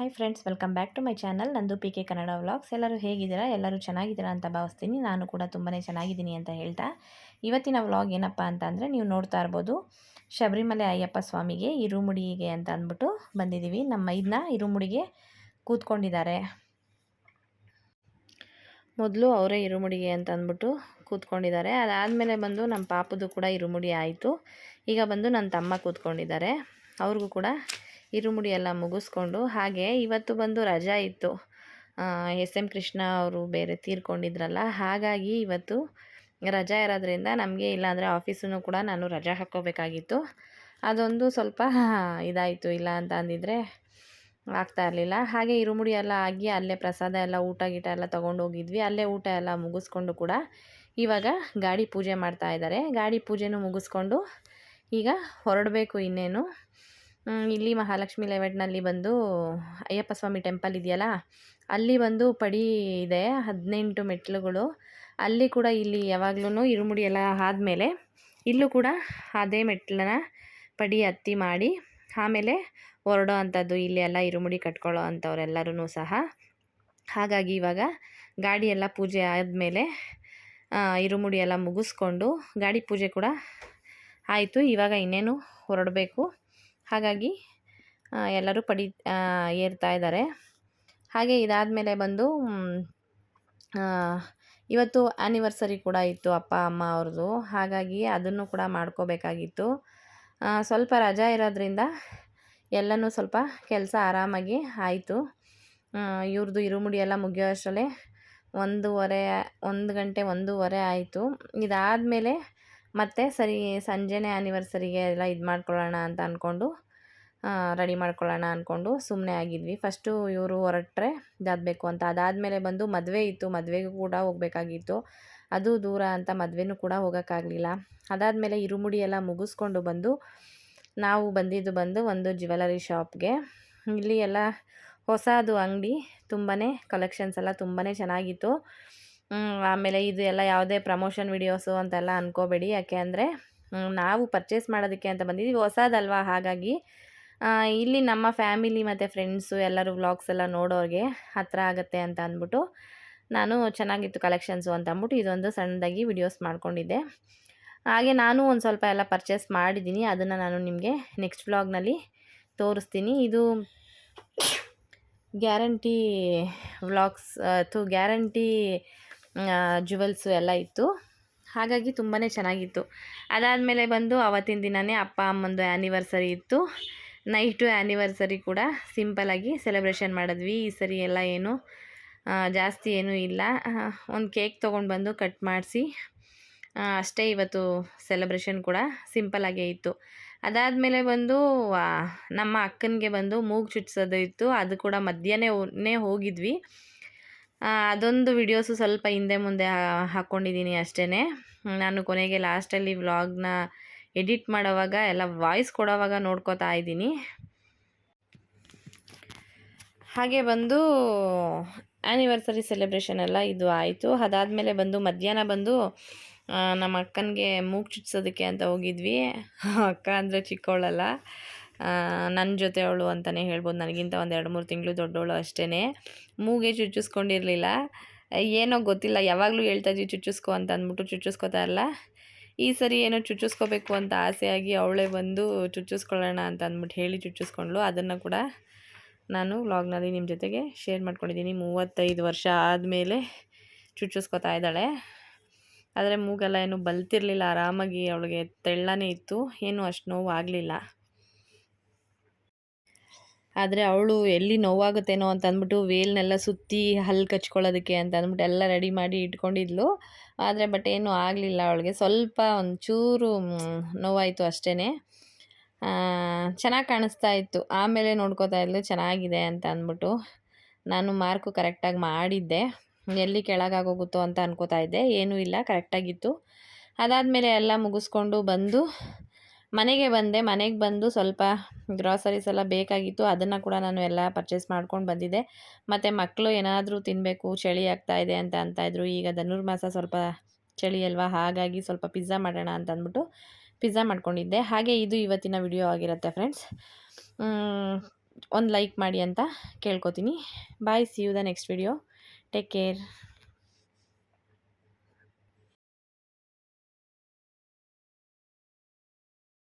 Hi friends welcome back to my channel Nandu P K Kannada vlogs ಎಲ್ಲರೂ ಹೇಗಿದ್ದೀರಾ? ಎಲ್ಲರೂ ಚೆನ್ನಾಗಿದ್ದೀರಾ ಅಂತ ಭಾವಿಸ್ತೀನಿ. ನಾನು ಕೂಡ ತುಂಬಾ ಚೆನ್ನಾಗಿದ್ದೀನಿ ಅಂತ ಹೇಳ್ತಾ. ಇವತ್ತಿನ ವ್ಲಾಗ್ ಏನಪ್ಪ ಅಂತ ಅಂದರೆ ನೀವು ನೋಡ್ತಾ ಇರ್ಬೋದು ಶಬರಿಮಲೆ ಅಯ್ಯಪ್ಪ ಸ್ವಾಮಿಗೆ ಇರುಮುಡಿಗೆ ಅಂತ ಅಂದ್ಬಿಟ್ಟು ಬಂದಿದ್ದೀವಿ. ನಮ್ಮ ಇದನ್ನ ಇರುಮುಡಿಗೆ ಕೂತ್ಕೊಂಡಿದ್ದಾರೆ. ಮೊದಲು ಅವರೇ ಇರುಮುಡಿಗೆ ಅಂತ ಅಂದ್ಬಿಟ್ಟು ಕೂತ್ಕೊಂಡಿದ್ದಾರೆ. ಅದಾದಮೇಲೆ ಬಂದು ನಮ್ಮ ಪಾಪದು ಕೂಡ ಇರುಮುಡಿ ಆಯಿತು. ಈಗ ಬಂದು ನನ್ನ ತಮ್ಮ ಕೂತ್ಕೊಂಡಿದ್ದಾರೆ. ಅವ್ರಿಗೂ ಕೂಡ ಇರುಮುಡಿ ಎಲ್ಲ ಮುಗಿಸ್ಕೊಂಡು ಹಾಗೆ ಇವತ್ತು ಬಂದು ರಜಾ ಇತ್ತು. ಎಸ್ ಎಂ ಕೃಷ್ಣ ಅವರು ಬೇರೆ ತೀರ್ಕೊಂಡಿದ್ರಲ್ಲ, ಹಾಗಾಗಿ ಇವತ್ತು ರಜಾ ಇರೋದ್ರಿಂದ ನಮಗೆ ಇಲ್ಲಾಂದರೆ ಆಫೀಸನ್ನು ಕೂಡ ನಾನು ರಜಾ ಹಾಕ್ಕೋಬೇಕಾಗಿತ್ತು. ಅದೊಂದು ಸ್ವಲ್ಪ ಇದಾಯಿತು, ಇಲ್ಲ ಅಂತ ಅಂದಿದ್ರೆ ಆಗ್ತಾ ಇರಲಿಲ್ಲ. ಹಾಗೆ ಇರುಮುಡಿ ಎಲ್ಲ ಆಗಿ ಅಲ್ಲೇ ಪ್ರಸಾದ ಎಲ್ಲ, ಊಟ ಗೀಟ ಎಲ್ಲ ತೊಗೊಂಡು ಹೋಗಿದ್ವಿ. ಅಲ್ಲೇ ಊಟ ಎಲ್ಲ ಮುಗಿಸ್ಕೊಂಡು ಕೂಡ ಇವಾಗ ಗಾಡಿ ಪೂಜೆ ಮಾಡ್ತಾ ಇದ್ದಾರೆ. ಗಾಡಿ ಪೂಜೆನೂ ಮುಗಿಸ್ಕೊಂಡು ಈಗ ಹೊರಡಬೇಕು ಇನ್ನೇನು. ಇಲ್ಲಿ ಮಹಾಲಕ್ಷ್ಮಿ ಲೇಔಟ್ನಲ್ಲಿ ಬಂದು ಅಯ್ಯಪ್ಪ ಸ್ವಾಮಿ ಟೆಂಪಲ್ ಇದೆಯಲ್ಲ, ಅಲ್ಲಿ ಬಂದು ಪಡಿ ಇದೆ, ಹದಿನೆಂಟು ಮೆಟ್ಟಿಲುಗಳು. ಅಲ್ಲಿ ಕೂಡ ಇಲ್ಲಿ ಯಾವಾಗ್ಲೂ ಇರುಮುಡಿ ಎಲ್ಲ ಆದಮೇಲೆ ಇಲ್ಲೂ ಕೂಡ ಅದೇ ಮೆಟ್ಲನ್ನ ಪಡಿ, ಹತ್ತಿ ಮಾಡಿ, ಆಮೇಲೆ ಹೊರಡೋ ಅಂಥದ್ದು ಇಲ್ಲಿ ಎಲ್ಲ ಇರುಮುಡಿ ಕಟ್ಕೊಳ್ಳೋ ಅಂಥವ್ರೆಲ್ಲರೂ ಸಹ. ಹಾಗಾಗಿ ಇವಾಗ ಗಾಡಿ ಎಲ್ಲ ಪೂಜೆ ಆದಮೇಲೆ ಇರುಮುಡಿ ಎಲ್ಲ ಮುಗಿಸ್ಕೊಂಡು ಗಾಡಿ ಪೂಜೆ ಕೂಡ ಆಯಿತು. ಇವಾಗ ಇನ್ನೇನು ಹೊರಡಬೇಕು. ಹಾಗಾಗಿ ಎಲ್ಲರೂ ಪಡಿ ಏರ್ತಾ ಇದ್ದಾರೆ. ಹಾಗೆ ಇದಾದ ಮೇಲೆ ಬಂದು ಇವತ್ತು ಆ್ಯನಿವರ್ಸರಿ ಕೂಡ ಇತ್ತು ಅಪ್ಪ, ಅಮ್ಮ ಅವ್ರದ್ದು. ಹಾಗಾಗಿ ಅದನ್ನು ಕೂಡ ಮಾಡ್ಕೋಬೇಕಾಗಿತ್ತು. ಸ್ವಲ್ಪ ರಜಾ ಇರೋದ್ರಿಂದ ಎಲ್ಲನೂ ಸ್ವಲ್ಪ ಕೆಲಸ ಆರಾಮಾಗಿ ಆಯಿತು. ಇವ್ರದ್ದು ಇರುಮುಡಿ ಎಲ್ಲ ಮುಗಿಯೋ ಅಷ್ಟರಲ್ಲೇ ಒಂದೂವರೆ, ಒಂದು ಗಂಟೆ ಒಂದೂವರೆ ಆಯಿತು. ಇದಾದಮೇಲೆ ಮತ್ತು ಸರಿ ಸಂಜೆನೇ ಆ್ಯನಿವರ್ಸರಿಗೆ ಎಲ್ಲ ಇದು ಮಾಡ್ಕೊಳ್ಳೋಣ ಅಂತ ಅಂದ್ಕೊಂಡು ರೆಡಿ ಮಾಡ್ಕೊಳ್ಳೋಣ ಅಂದ್ಕೊಂಡು ಸುಮ್ಮನೆ ಆಗಿದ್ವಿ. ಫಸ್ಟು ಇವರು ಹೊರಟ್ರೆ ಇದಾಗಬೇಕು ಅಂತ. ಅದಾದಮೇಲೆ ಬಂದು ಮದುವೆ ಇತ್ತು. ಮದುವೆಗೂ ಕೂಡ ಹೋಗಬೇಕಾಗಿತ್ತು. ಅದು ದೂರ ಅಂತ ಮದುವೆನೂ ಕೂಡ ಹೋಗೋಕ್ಕಾಗಲಿಲ್ಲ. ಅದಾದಮೇಲೆ ಇರುಮುಡಿ ಎಲ್ಲ ಮುಗಿಸ್ಕೊಂಡು ಬಂದು, ನಾವು ಬಂದಿದ್ದು ಬಂದು ಒಂದು ಜ್ಯುವೆಲರಿ ಶಾಪ್ಗೆ ಇಲ್ಲಿ ಎಲ್ಲ ಹೊಸದು ಅಂಗಡಿ ತುಂಬಾ ಕಲೆಕ್ಷನ್ಸ್ ಎಲ್ಲ ತುಂಬಾ ಚೆನ್ನಾಗಿತ್ತು. ಆಮೇಲೆ ಇದು ಎಲ್ಲ ಯಾವುದೇ ಪ್ರಮೋಷನ್ ವಿಡಿಯೋಸು ಅಂತೆಲ್ಲ ಅಂದ್ಕೋಬೇಡಿ ಯಾಕೆ ಅಂದರೆ ನಾವು ಪರ್ಚೇಸ್ ಮಾಡೋದಕ್ಕೆ ಅಂತ ಬಂದಿದ್ದೀವಿ ಹೊಸದಲ್ವಾ? ಹಾಗಾಗಿ ಇಲ್ಲಿ ನಮ್ಮ ಫ್ಯಾಮಿಲಿ ಮತ್ತು ಫ್ರೆಂಡ್ಸು ಎಲ್ಲರೂ ವ್ಲಾಗ್ಸ್ ಎಲ್ಲ ನೋಡೋರಿಗೆ ಹತ್ತಿರ ಆಗುತ್ತೆ ಅಂತ ಅಂದ್ಬಿಟ್ಟು ನಾನು ಚೆನ್ನಾಗಿತ್ತು ಕಲೆಕ್ಷನ್ಸು ಅಂತ ಅಂದ್ಬಿಟ್ಟು ಇದೊಂದು ಸಣ್ಣದಾಗಿ ವಿಡಿಯೋಸ್ ಮಾಡ್ಕೊಂಡಿದ್ದೆ. ಹಾಗೆ ನಾನು ಒಂದು ಸ್ವಲ್ಪ ಎಲ್ಲ ಪರ್ಚೇಸ್ ಮಾಡಿದ್ದೀನಿ. ಅದನ್ನು ನಾನು ನಿಮಗೆ ನೆಕ್ಸ್ಟ್ ವ್ಲಾಗ್ನಲ್ಲಿ ತೋರಿಸ್ತೀನಿ. ಇದು ಗ್ಯಾರಂಟಿ ವ್ಲಾಗ್ಸ್ ಅಥವಾ ಗ್ಯಾರಂಟಿ ಜುವೆಲ್ಸು ಎಲ್ಲ ಇತ್ತು. ಹಾಗಾಗಿ ತುಂಬಾ ಚೆನ್ನಾಗಿತ್ತು. ಅದಾದಮೇಲೆ ಬಂದು ಆವತ್ತಿನ ದಿನವೇ ಅಪ್ಪ ಅಮ್ಮಂದು ಆ್ಯನಿವರ್ಸರಿ ಇತ್ತು. ನೈಟು ಆ್ಯನಿವರ್ಸರಿ ಕೂಡ ಸಿಂಪಲಾಗಿ ಸೆಲೆಬ್ರೇಷನ್ ಮಾಡಿದ್ವಿ. ಈ ಸರಿ ಎಲ್ಲ ಏನು ಜಾಸ್ತಿ ಏನೂ ಇಲ್ಲ. ಒಂದು ಕೇಕ್ ತೊಗೊಂಡು ಬಂದು ಕಟ್ ಮಾಡಿಸಿ ಅಷ್ಟೇ ಇವತ್ತು ಸೆಲೆಬ್ರೇಷನ್ ಕೂಡ ಸಿಂಪಲಾಗೇ ಇತ್ತು. ಅದಾದಮೇಲೆ ಬಂದು ನಮ್ಮ ಅಕ್ಕನಿಗೆ ಬಂದು ಮೂಗು ಚುಚ್ಚಿಸೋದು ಇತ್ತು. ಅದು ಕೂಡ ಮಧ್ಯಾಹ್ನ ಹೋಗಿದ್ವಿ. ಅದೊಂದು ವಿಡಿಯೋಸು ಸ್ವಲ್ಪ ಹಿಂದೆ ಮುಂದೆ ಹಾಕ್ಕೊಂಡಿದ್ದೀನಿ ಅಷ್ಟೇ ನಾನು ಕೊನೆಗೆ ಲಾಸ್ಟಲ್ಲಿ ವ್ಲಾಗ್ನ ಎಡಿಟ್ ಮಾಡೋವಾಗ ಎಲ್ಲ ವಾಯ್ಸ್ ಕೊಡೋವಾಗ ನೋಡ್ಕೋತಾ ಇದ್ದೀನಿ. ಹಾಗೆ ಬಂದು ಆ್ಯನಿವರ್ಸರಿ ಸೆಲೆಬ್ರೇಷನ್ ಎಲ್ಲ ಇದು ಆಯಿತು. ಅದಾದಮೇಲೆ ಬಂದು ಮಧ್ಯಾಹ್ನ ಬಂದು ನಮ್ಮ ಅಕ್ಕನಿಗೆ ಮೂಗು ಚುಚ್ಚಿಸೋದಕ್ಕೆ ಅಂತ ಹೋಗಿದ್ವಿ. ಅಕ್ಕ ಅಂದರೆ ಚಿಕ್ಕವಳಲ್ಲ ನನ್ನ ಜೊತೆ ಅವಳು ಅಂತಲೇ ಹೇಳ್ಬೋದು. ನನಗಿಂತ ಒಂದು ಎರಡು, ಮೂರು ತಿಂಗಳು ದೊಡ್ಡವಳು ಅಷ್ಟೇ ಮೂಗೆ ಚುಚ್ಚಿಸ್ಕೊಂಡಿರಲಿಲ್ಲ. ಏನೋ ಗೊತ್ತಿಲ್ಲ, ಯಾವಾಗಲೂ ಹೇಳ್ತಾ ಇದ್ವಿ ಚುಚ್ಚಿಸ್ಕೊ ಅಂತ ಅಂದ್ಬಿಟ್ಟು ಚುಚ್ಚಿಸ್ಕೋತಾ ಇಲ್ಲ. ಈ ಸರಿ ಏನೋ ಚುಚ್ಚಿಸ್ಕೋಬೇಕು ಅಂತ ಆಸೆಯಾಗಿ ಅವಳೇ ಬಂದು ಚುಚ್ಚಿಸ್ಕೊಳ್ಳೋಣ ಅಂತ ಅಂದ್ಬಿಟ್ಟು ಹೇಳಿ ಚುಚ್ಚಿಸ್ಕೊಂಡ್ಳು. ಅದನ್ನು ಕೂಡ ನಾನು ವ್ಲಾಗ್ನಲ್ಲಿ ನಿಮ್ಮ ಜೊತೆಗೆ ಶೇರ್ ಮಾಡ್ಕೊಂಡಿದ್ದೀನಿ. ಮೂವತ್ತೈದು ವರ್ಷ ಆದಮೇಲೆ ಚುಚ್ಚಿಸ್ಕೊತಾ ಇದ್ದಾಳೆ. ಆದರೆ ಮೂಗೆಲ್ಲ ಏನು ಬಲ್ತಿರಲಿಲ್ಲ. ಆರಾಮಾಗಿ ಅವಳಿಗೆ ತೆಳ್ಳನೇ ಇತ್ತು. ಏನೂ ಅಷ್ಟು ನೋವು ಆಗಲಿಲ್ಲ. ಆದರೆ ಅವಳು ಎಲ್ಲಿ ನೋವಾಗುತ್ತೇನೋ ಅಂತ ಅಂದ್ಬಿಟ್ಟು ವೇಲ್ನೆಲ್ಲ ಸುತ್ತಿ ಹಲ್ಲು ಕಚ್ಕೊಳ್ಳೋದಕ್ಕೆ ಅಂತ ಅಂದ್ಬಿಟ್ಟು ಎಲ್ಲ ರೆಡಿ ಮಾಡಿ ಇಟ್ಕೊಂಡಿದ್ಲು. ಆದರೆ ಬಟ್ ಏನೂ ಆಗಲಿಲ್ಲ ಅವಳಿಗೆ. ಸ್ವಲ್ಪ ಒಂಚೂರು ನೋವಾಯಿತು ಅಷ್ಟೇ ಚೆನ್ನಾಗಿ ಕಾಣಿಸ್ತಾ ಇತ್ತು. ಆಮೇಲೆ ನೋಡ್ಕೋತಾ ಇದ್ಲು, ಚೆನ್ನಾಗಿದೆ ಅಂತ ಅಂದ್ಬಿಟ್ಟು. ನಾನು ಮಾರ್ಕು ಕರೆಕ್ಟಾಗಿ ಮಾಡಿದ್ದೆ. ಎಲ್ಲಿ ಕೆಳಗಾಗೋಗುತ್ತೋ ಅಂತ ಅನ್ಕೋತಾ ಇದ್ದೆ. ಏನೂ ಇಲ್ಲ ಕರೆಕ್ಟಾಗಿತ್ತು ಅದಾದಮೇಲೆ ಎಲ್ಲ ಮುಗಿಸ್ಕೊಂಡು ಬಂದು ಮನೆಗೆ ಬಂದೆ. ಮನೆಗೆ ಬಂದು ಸ್ವಲ್ಪ ಗ್ರಾಸರೀಸ್ ಎಲ್ಲ ಬೇಕಾಗಿತ್ತು. ಅದನ್ನು ಕೂಡ ನಾನು ಎಲ್ಲ ಪರ್ಚೇಸ್ ಮಾಡ್ಕೊಂಡು ಬಂದಿದ್ದೆ. ಮತ್ತು ಮಕ್ಕಳು ಏನಾದರೂ ತಿನ್ನಬೇಕು ಚಳಿ ಆಗ್ತಾ ಇದೆ ಅಂತ ಅಂತಾಯಿದ್ರು. ಈಗ ಧನುರ್ಮಾಸ ಸ್ವಲ್ಪ ಚಳಿ ಅಲ್ವಾ? ಹಾಗಾಗಿ ಸ್ವಲ್ಪ ಪಿಜ್ಜಾ ಮಾಡೋಣ ಅಂತ ಅಂದ್ಬಿಟ್ಟು ಪಿಜ್ಜಾ ಮಾಡ್ಕೊಂಡಿದ್ದೆ. ಹಾಗೆ ಇದು ಇವತ್ತಿನ ವಿಡಿಯೋ ಆಗಿರುತ್ತೆ ಫ್ರೆಂಡ್ಸ್ ಒಂದು ಲೈಕ್ ಮಾಡಿ ಅಂತ ಕೇಳ್ಕೊತೀನಿ. Bye see you the next video take care